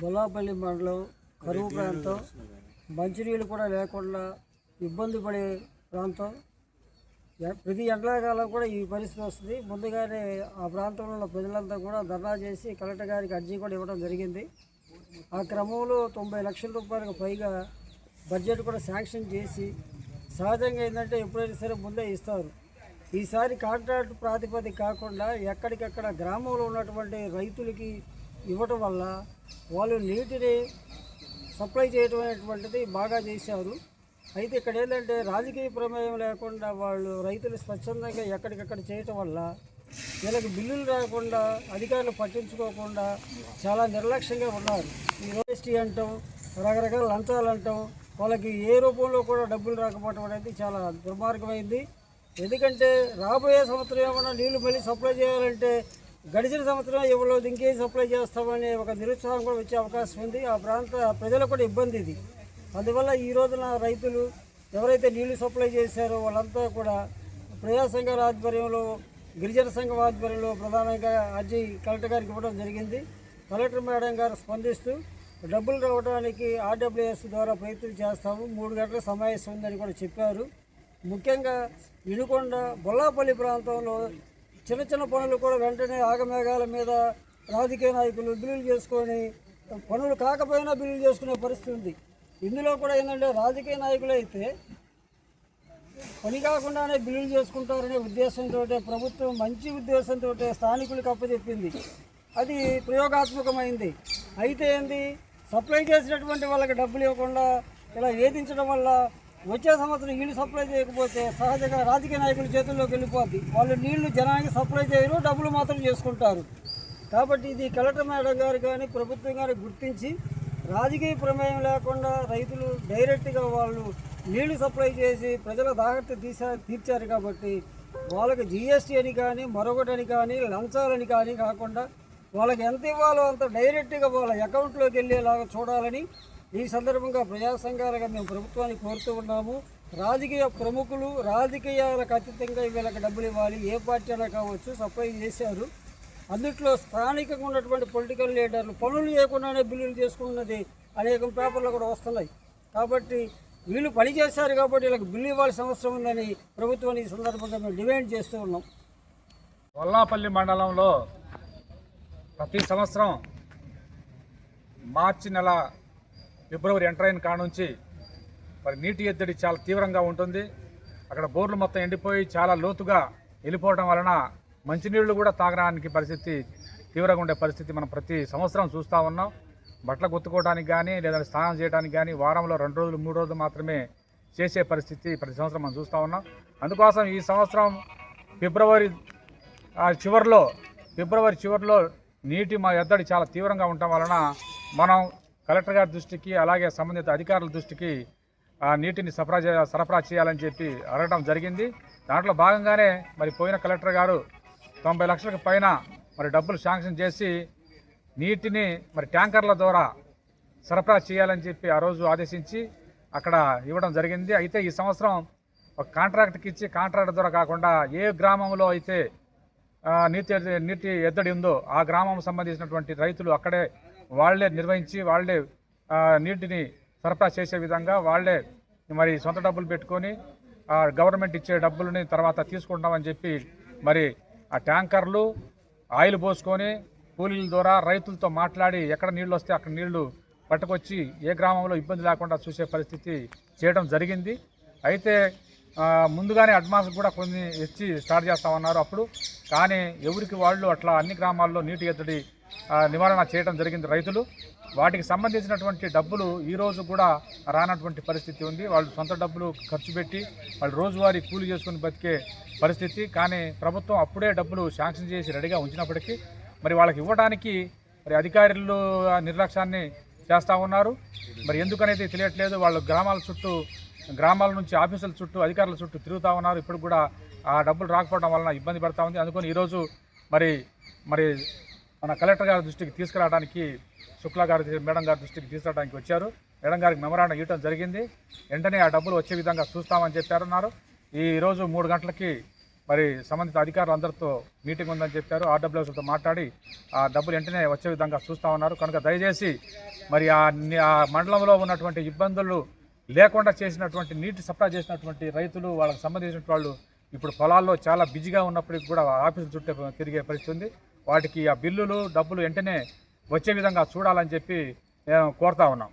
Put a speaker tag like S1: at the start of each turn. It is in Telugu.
S1: బొల్లాపల్లి మండలం కరువు ప్రాంతం. మంచినీళ్ళు కూడా లేకుండా ఇబ్బంది పడే ప్రాంతం. ప్రతి ఎండాకాలం కూడా ఈ పరిస్థితి వస్తుంది. ముందుగానే ఆ ప్రాంతంలో ఉన్న ప్రజలంతా కూడా ధర్నా చేసి కలెక్టర్ గారికి అర్జీ కూడా ఇవ్వడం జరిగింది. ఆ క్రమంలో తొంభై లక్షల రూపాయలకు పైగా బడ్జెట్ కూడా శాంక్షన్ చేసి సహజంగా ఏంటంటే ఎప్పుడైనా సరే ముందే ఇస్తారు. ఈసారి కాంట్రాక్ట్ ప్రాతిపదిక కాకుండా ఎక్కడికక్కడ గ్రామంలో ఉన్నటువంటి రైతులకి ఇవ్వటం వల్ల వాళ్ళు నీటిని సప్లై చేయటం అనేటువంటిది బాగా చేశారు. అయితే ఇక్కడ ఏంటంటే రాజకీయ ప్రమేయం లేకుండా వాళ్ళు రైతులు స్వచ్ఛందంగా ఎక్కడికక్కడ చేయటం వల్ల వీళ్ళకి బిల్లులు రాకుండా అధికారులు పట్టించుకోకుండా చాలా నిర్లక్ష్యంగా ఉన్నారు. ఈ యూనివర్సిటీ అంటాం రకరకాల లంచాలు అంటాం. వాళ్ళకి ఏ రూపంలో కూడా డబ్బులు రాకపోవడం అనేది చాలా దుర్మార్గమైంది. ఎందుకంటే రాబోయే సంవత్సరం ఏమైనా నీళ్ళు మళ్ళీ సప్లై చేయాలంటే గడిచిన సంవత్సరం ఇవ్వలేదు ఇంకేం సప్లై చేస్తామనే ఒక నిరుత్సాహం కూడా వచ్చే అవకాశం ఉంది. ఆ ప్రాంత ప్రజలకు కూడా ఇబ్బంది ఇది. అందువల్ల ఈ రోజున రైతులు ఎవరైతే నీళ్ళు సప్లై చేశారో వాళ్ళంతా కూడా ప్రజా సంఘాల ఆధ్వర్యంలో గిరిజన సంఘం ఆధ్వర్యంలో ప్రధానంగా అర్జీ కలెక్టర్ గారికి ఇవ్వడం జరిగింది. కలెక్టర్ మేడం గారు స్పందిస్తూ డబ్బులు రావడానికి ఆర్డబ్ల్యూఎస్ ద్వారా ప్రయత్నం చేస్తాము. మూడు గంటల సమావేశం ఉందని కూడా చెప్పారు. ముఖ్యంగా ఇనుకొండ బొల్లాపల్లి ప్రాంతంలో చిన్న చిన్న పనులు కూడా వెంటనే ఆగమేఘాల మీద రాజకీయ నాయకులు బిల్లులు చేసుకొని పనులు కాకపోయినా బిల్లులు చేసుకునే పరిస్థితి ఉంది. ఇందులో కూడా ఏంటంటే రాజకీయ నాయకులు అయితే పని కాకుండానే బిల్లులు చేసుకుంటారనే ఉద్దేశంతో ప్రభుత్వం మంచి ఉద్దేశంతో స్థానికులకు అప్పచెప్పింది. అది ప్రయోగాత్మకమైంది. అయితే ఏంది? సప్లై చేసినటువంటి వాళ్ళకి డబ్బులు ఇవ్వకుండా ఇలా వేధించడం వల్ల వచ్చే సంవత్సరం నీళ్ళు సప్లై చేయకపోతే సహజంగా రాజకీయ నాయకుల చేతుల్లోకి వెళ్ళిపోద్ది. వాళ్ళు నీళ్ళు జనానికి సప్లై చేయరు డబ్బులు మాత్రం చేసుకుంటారు. కాబట్టి ఇది కలెక్టర్ మేడం గారు కానీ ప్రభుత్వం గారు గుర్తించి రాజకీయ ప్రమేయం లేకుండా రైతులు డైరెక్ట్గా వాళ్ళు నీళ్ళు సప్లై చేసి ప్రజల దాహత తీసా తీర్చారు కాబట్టి వాళ్ళకి జిఎస్టీ అని కానీ మరొకటని కానీ లంచాలని కానీ కాకుండా వాళ్ళకి ఎంత ఇవ్వాలో అంత డైరెక్ట్గా వాళ్ళ అకౌంట్లోకి వెళ్ళేలాగా చూడాలని ఈ సందర్భంగా ప్రజా సంఘాలుగా మేము ప్రభుత్వాన్ని కోరుతూ ఉన్నాము. రాజకీయ ప్రముఖులు రాజకీయాలకు అతీతంగా వీళ్ళకి డబ్బులు ఇవ్వాలి. ఏ పార్టీ అయినా కావచ్చు సప్లై చేశారు. అందుట్లో స్థానికంగా ఉన్నటువంటి పొలిటికల్ లీడర్లు పనులు చేయకుండానే బిల్లులు చేసుకున్నది అనేక పేపర్లు కూడా వస్తున్నాయి. కాబట్టి వీళ్ళు పని చేశారు కాబట్టి వీళ్ళకి బిల్లు ఇవ్వాల్సిన అవసరం ఉందని ప్రభుత్వాన్ని ఈ సందర్భంగా మేము డిమాండ్ చేస్తూ ఉన్నాం.
S2: వల్లాపల్లి మండలంలో ప్రతి సంవత్సరం మార్చి నెల ఫిబ్రవరి ఎంటర్ అయిన కాడ నుంచి మరి నీటి ఎద్దడి చాలా తీవ్రంగా ఉంటుంది. అక్కడ బోర్లు మొత్తం ఎండిపోయి చాలా లోతుగా వెళ్ళిపోవడం వలన మంచినీళ్ళు కూడా తాగడానికి పరిస్థితి తీవ్రంగా ఉండే పరిస్థితి మనం ప్రతి సంవత్సరం చూస్తూ ఉన్నాం. బట్టలు గుత్తుకోవడానికి కానీ లేదా స్నానం చేయడానికి కానీ వారంలో రెండు రోజులు మూడు రోజులు మాత్రమే చేసే పరిస్థితి ప్రతి సంవత్సరం మనం చూస్తూ ఉన్నాం. అందుకోసం ఈ సంవత్సరం ఫిబ్రవరి ఆ చివరిలో ఫిబ్రవరి చివరిలో నీటి మా ఎద్దడి చాలా తీవ్రంగా ఉండటం వలన మనం కలెక్టర్ గారి దృష్టికి అలాగే సంబంధిత అధికారుల దృష్టికి ఆ నీటిని సరఫరా సరఫరా చేయాలని చెప్పి అడగడం జరిగింది. దాంట్లో భాగంగానే మరి పోయిన కలెక్టర్ గారు తొంభై లక్షలకు పైన మరి డబ్బులు శాంక్షన్ చేసి నీటిని మరి ట్యాంకర్ల ద్వారా సరఫరా చేయాలని చెప్పి ఆ రోజు ఆదేశించి అక్కడ ఇవ్వడం జరిగింది. అయితే ఈ సంవత్సరం ఒక కాంట్రాక్ట్కి ఇచ్చి కాంట్రాక్ట్ ద్వారా కాకుండా ఏ గ్రామంలో అయితే నీటి నీటి ఎద్దడి ఉందో ఆ గ్రామం సంబంధించినటువంటి రైతులు అక్కడే వాళ్ళే నిర్వహించి వాళ్ళే నీటిని సరఫరా చేసే విధంగా వాళ్ళే మరి సొంత డబ్బులు పెట్టుకొని గవర్నమెంట్ ఇచ్చే డబ్బులని తర్వాత తీసుకుంటామని చెప్పి మరి ఆ ట్యాంకర్లు ఆయిల్ పోసుకొని కూలీల ద్వారా రైతులతో మాట్లాడి ఎక్కడ నీళ్ళు వస్తే అక్కడ నీళ్ళు పట్టుకొచ్చి ఏ గ్రామంలో ఇబ్బంది లేకుండా చూసే పరిస్థితి చేయడం జరిగింది. అయితే ముందుగానే అడ్వాన్స్ కూడా కొన్ని ఇచ్చి స్టార్ట్ చేస్తామన్నారు అప్పుడు. కానీ ఎవరికి వాళ్ళు అట్లా అన్ని గ్రామాల్లో నీటి ఎద్దడి నివారణ చేయడం జరిగింది రైతులు. వాటికి సంబంధించినటువంటి డబ్బులు ఈరోజు కూడా రానటువంటి పరిస్థితి ఉంది. వాళ్ళు సొంత డబ్బులు ఖర్చు పెట్టి వాళ్ళు రోజువారీ కూలి చేసుకుని బతికే పరిస్థితి. కానీ ప్రభుత్వం అప్పుడే డబ్బులు శాంక్షన్ చేసి రెడీగా ఉంచినప్పటికీ మరి వాళ్ళకి ఇవ్వడానికి మరి అధికారులు నిర్లక్ష్యాన్ని చేస్తూ ఉన్నారు. మరి ఎందుకనేది తెలియట్లేదు. వాళ్ళు గ్రామాల చుట్టూ గ్రామాల నుంచి ఆఫీసుల చుట్టూ అధికారుల చుట్టూ తిరుగుతూ ఉన్నారు. ఇప్పుడు కూడా ఆ డబ్బులు రాకపోవడం వలన ఇబ్బంది పడతా ఉంది. అందుకని ఈరోజు మరి మరి మన కలెక్టర్ గారి దృష్టికి తీసుకురావడానికి శుక్లా గారి మేడం గారి దృష్టికి తీసుకురావడానికి వచ్చారు. మేడం గారికి మెమరాండం ఇవ్వడం జరిగింది. వెంటనే ఆ డబ్బులు వచ్చే విధంగా చూస్తామని చెప్పారన్నారు. ఈరోజు మూడు గంటలకి మరి సంబంధిత అధికారులందరితో మీటింగ్ ఉందని చెప్పారు. ఆర్డబ్ల్యూఎస్తో మాట్లాడి ఆ డబ్బులు వెంటనే వచ్చే విధంగా చూస్తా ఉన్నారు కనుక దయచేసి మరి ఆ మండలంలో ఉన్నటువంటి ఇబ్బందులు లేకుండా చేసినటువంటి నీటి సప్లై చేసినటువంటి రైతులు వాళ్ళకి సంబంధించిన వాళ్ళు ఇప్పుడు పొలాల్లో చాలా బిజీగా ఉన్నప్పటికీ కూడా ఆఫీసు చుట్టూ తిరిగే పరిస్థితి ఉంది. వాటికి ఆ బిల్లులు డబ్బులు వెంటనే వచ్చే విధంగా చూడాలని చెప్పి మేము కోరుతా ఉన్నాం.